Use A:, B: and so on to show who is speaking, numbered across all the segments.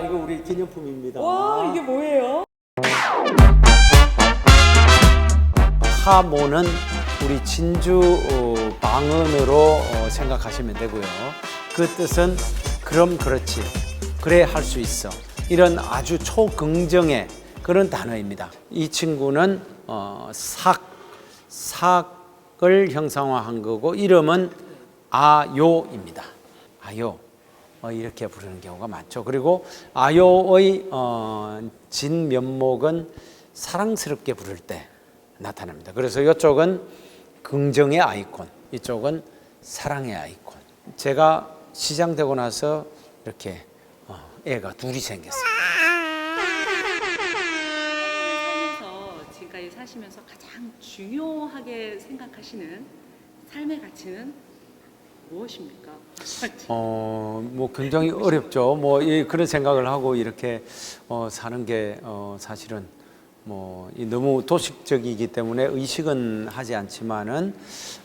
A: 저희 기념품입니다.
B: 와 이게 뭐예요?
A: 하모는 우리 진주 어, 방언으로 어, 생각하시면 되고요. 그 뜻은 그럼 그렇지. 그래 할 수 있어. 이런 아주 초긍정의 그런 단어입니다. 이 친구는 어, 삭, 삭을 형상화한 거고 이름은 아요입니다. 아요. 어, 이렇게 부르는 경우가 많죠. 그리고 아요의 어, 진 면목은 사랑스럽게 부를 때 나타납니다. 그래서 이쪽은 긍정의 아이콘, 이쪽은 사랑의 아이콘. 제가 시장되고 나서 이렇게 어, 애가 둘이 생겼어요.
B: 사시면서 가장 중요하게 생각하시는 삶의 가치는 무엇입니까?
A: 어, 뭐 굉장히 어렵죠. 뭐 이, 그런 생각을 하고 이렇게 어, 사는 게 어, 사실은 뭐 이, 너무 도식적이기 때문에 의식은 하지 않지만은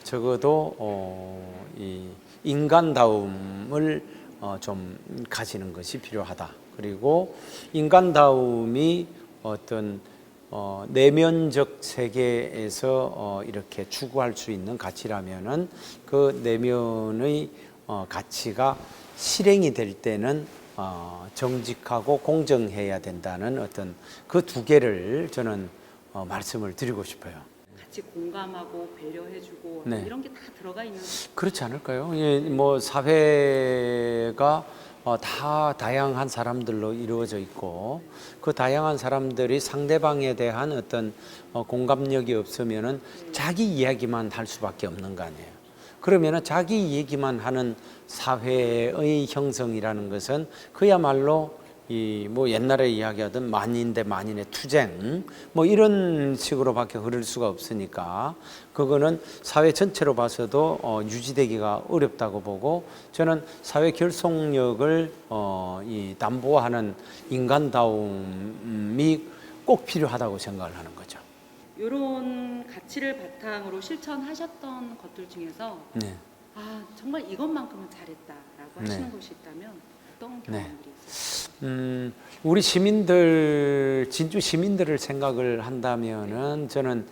A: 적어도 어, 이 인간다움을 어, 좀 가지는 것이 필요하다. 그리고 인간다움이 어떤 어, 내면적 세계에서 어, 이렇게 추구할 수 있는 가치라면은 그 내면의 어, 가치가 실행이 될 때는 어, 정직하고 공정해야 된다는 어떤 그 두 개를 저는 어, 말씀을 드리고 싶어요.
B: 같이 공감하고 배려해주고
A: 네.
B: 이런 게 다 들어가 있는
A: 그렇지 않을까요? 예, 뭐 사회가 어, 다 다양한 사람들로 이루어져 있고 그 다양한 사람들이 상대방에 대한 어떤 어, 공감력이 없으면은 자기 이야기만 할 수밖에 없는 거 아니에요. 그러면은 자기 얘기만 하는 사회의 형성이라는 것은 그야말로 이 뭐 옛날에 이야기하던 만인 대 만인의 투쟁 뭐 이런 식으로밖에 흐를 수가 없으니까 그거는 사회 전체로 봐서도 어, 유지되기가 어렵다고 보고 저는 사회 결속력을 어, 이 담보하는 인간다움이 꼭 필요하다고 생각을 하는 거죠.
B: 이런 가치를 바탕으로 실천하셨던 것들 중에서
A: 네.
B: 아 정말 이것만큼은 잘했다라고 하시는
A: 네.
B: 것이 있다면 어떤
A: 네.
B: 경험들이 있어요?
A: 음, 우리 시민들, 진주 시민들을 생각을 한다면은 저는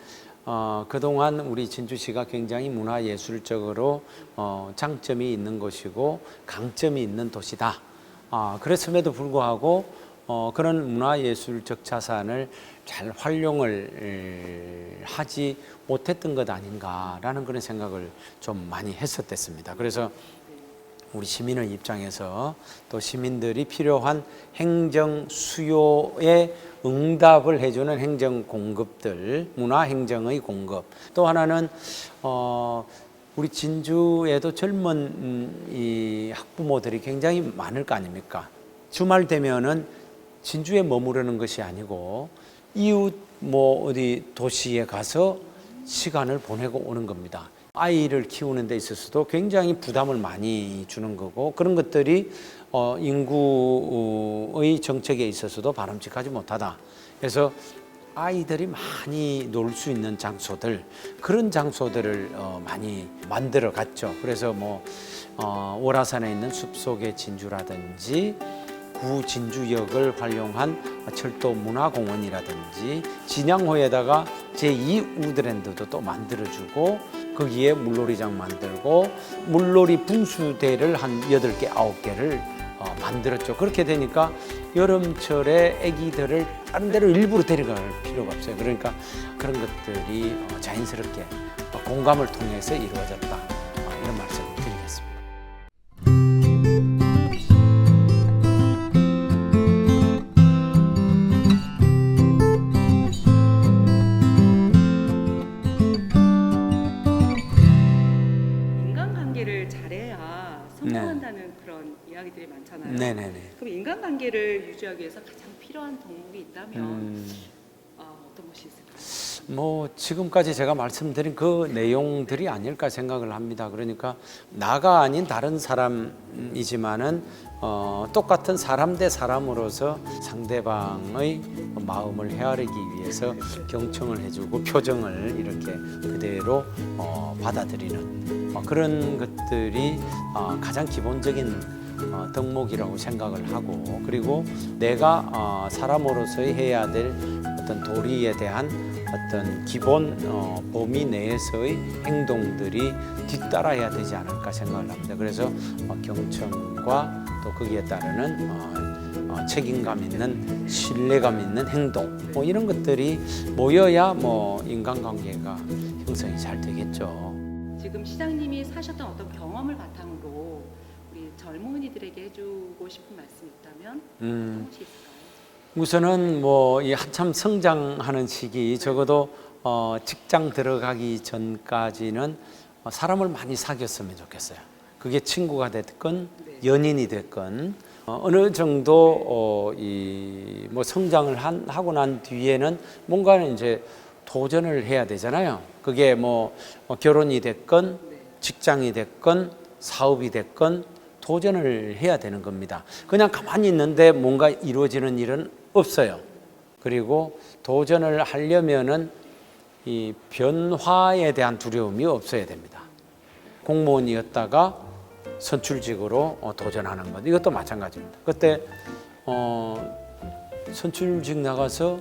A: 어, 그동안 우리 진주시가 굉장히 문화예술적으로 어, 장점이 있는 곳이고 강점이 있는 도시다. 아, 그랬음에도 불구하고 어, 그런 문화예술적 자산을 잘 활용을 에, 하지 못했던 것 아닌가라는 그런 생각을 좀 많이 했었댔습니다. 그래서 우리 시민의 입장에서 또 시민들이 필요한 행정 수요에 응답을 해주는 행정 공급들, 문화 행정의 공급. 또 하나는 어, 우리 진주에도 젊은 음, 이 학부모들이 굉장히 많을 거 아닙니까? 주말 되면은 진주에 머무르는 것이 아니고 이웃 뭐 어디 도시에 가서 시간을 보내고 오는 겁니다. 아이를 키우는 데 있어서도 굉장히 부담을 많이 주는 거고 그런 것들이 어, 인구의 정책에 있어서도 바람직하지 못하다. 그래서 아이들이 많이 놀 수 있는 장소들 그런 장소들을 어, 많이 만들어 갔죠. 그래서 뭐 어, 월화산에 있는 숲속의 진주라든지 구 진주역을 활용한 철도 문화공원이라든지 진양호에다가 제2 우드랜드도 또 만들어주고 거기에 물놀이장 만들고 물놀이 분수대를 한 여덟 개 아홉 개를 어, 만들었죠. 그렇게 되니까 여름철에 아기들을 다른 데로 일부러 데려갈 필요가 없어요. 그러니까 그런 것들이 어, 자연스럽게 어, 공감을 통해서 이루어졌다. 어, 이런 말씀
B: 인간관계를 유지하기 위해서 가장 필요한 덕목이 있다면
A: 음.
B: 어, 어떤 것이 있을까요?
A: 뭐 지금까지 제가 말씀드린 그 내용들이 아닐까 생각을 합니다. 그러니까 나가 아닌 다른 사람이지만은 어, 똑같은 사람 대 사람으로서 상대방의 마음을 헤아리기 위해서 경청을 해주고 표정을 이렇게 그대로 어, 받아들이는 어, 그런 것들이 어, 가장 기본적인 어, 덕목이라고 생각을 하고 그리고 내가 어, 사람으로서 해야 될 어떤 도리에 대한 어떤 기본 어, 범위 내에서의 행동들이 뒤따라야 되지 않을까 생각을 합니다. 그래서 어, 경청과 또 거기에 따르는 책임감 있는 신뢰감 있는 행동 뭐 이런 것들이 모여야 뭐 인간관계가 형성이 잘 되겠죠.
B: 지금 시장님이 사셨던 어떤 경험을 바탕으로 젊은이들에게 해주고 싶은 말씀이 있다면
A: 음.
B: 어떤 것이 있을까요?
A: 우선은 뭐 이 한참 성장하는 시기 적어도 어, 직장 들어가기 전까지는 어, 사람을 많이 사귀었으면 좋겠어요. 그게 친구가 됐건 연인이 됐건 어, 어느 정도 어, 이뭐 성장을 한, 하고 난 뒤에는 뭔가는 이제 도전을 해야 되잖아요. 그게 뭐 어, 결혼이 됐건 직장이 됐건 사업이 됐건 도전을 해야 되는 겁니다. 그냥 가만히 있는데 뭔가 이루어지는 일은 없어요. 그리고 도전을 하려면은 이 변화에 대한 두려움이 없어야 됩니다. 공무원이었다가 선출직으로 어, 도전하는 것 이것도 마찬가지입니다. 그때 어, 선출직 나가서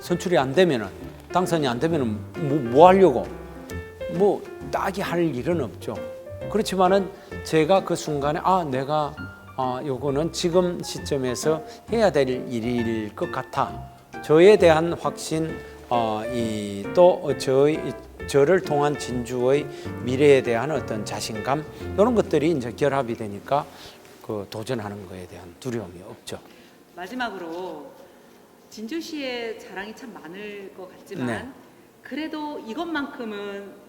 A: 선출이 안 되면은 당선이 안 되면은 뭐, 뭐 하려고 뭐 딱히 할 일은 없죠. 그렇지만은 제가 그 순간에 아 내가 아 요거는 지금 시점에서 해야 될 일일 것 같아. 저에 대한 확신 어, 이또 저의 저를 통한 진주의 미래에 대한 어떤 자신감 이런 것들이 이제 결합이 되니까 그 도전하는 거에 대한 두려움이 없죠.
B: 마지막으로 진주시의 자랑이 참 많을 것 같지만
A: 네.
B: 그래도 이것만큼은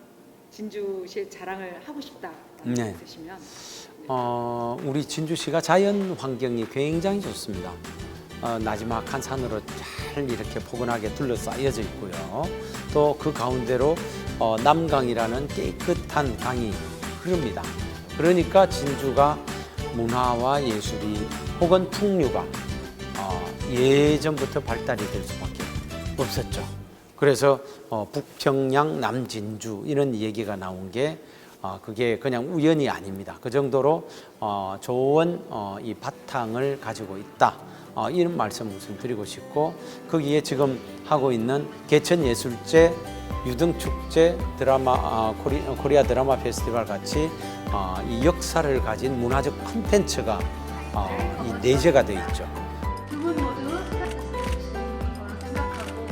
B: 진주시의 자랑을 하고 싶다라는
A: 네.
B: 게 있으시면
A: 어, 우리 진주시가 자연 환경이 굉장히 좋습니다. 어, 나지막한 산으로 잘 이렇게 포근하게 둘러싸여져 있고요. 또 그 가운데로 어, 남강이라는 깨끗한 강이 흐릅니다. 그러니까 진주가 문화와 예술이 혹은 풍류가 어, 예전부터 발달이 될 수밖에 없었죠. 그래서 어, 북평양 남진주 이런 얘기가 나온 게 어, 그게 그냥 우연이 아닙니다. 그 정도로 어, 좋은 어, 이 바탕을 가지고 있다. 어, 이런 말씀 우선 드리고 싶고 거기에 지금 하고 있는 개천예술제, 유등축제, 드라마 아, 코리, 코리아 드라마 페스티벌 같이 어, 이 역사를 가진 문화적 콘텐츠가 어, 이 내재가 돼 있죠.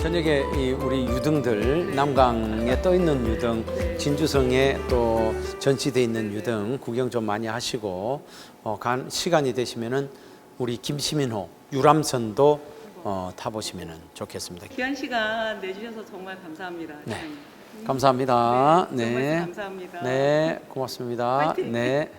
A: 저녁에 이 우리 유등들 남강에 떠 있는 유등, 진주성에 또 전시돼 있는 유등 구경 좀 많이 하시고 어, 간 시간이 되시면은 우리 김시민호 유람선도 어, 타보시면은 좋겠습니다.
B: 귀한 시간 내주셔서 정말 감사합니다.
A: 네.
B: 시장님.
A: 감사합니다.
B: 네,
A: 네,
B: 감사합니다.
A: 네, 고맙습니다.
B: 화이팅!
A: 네.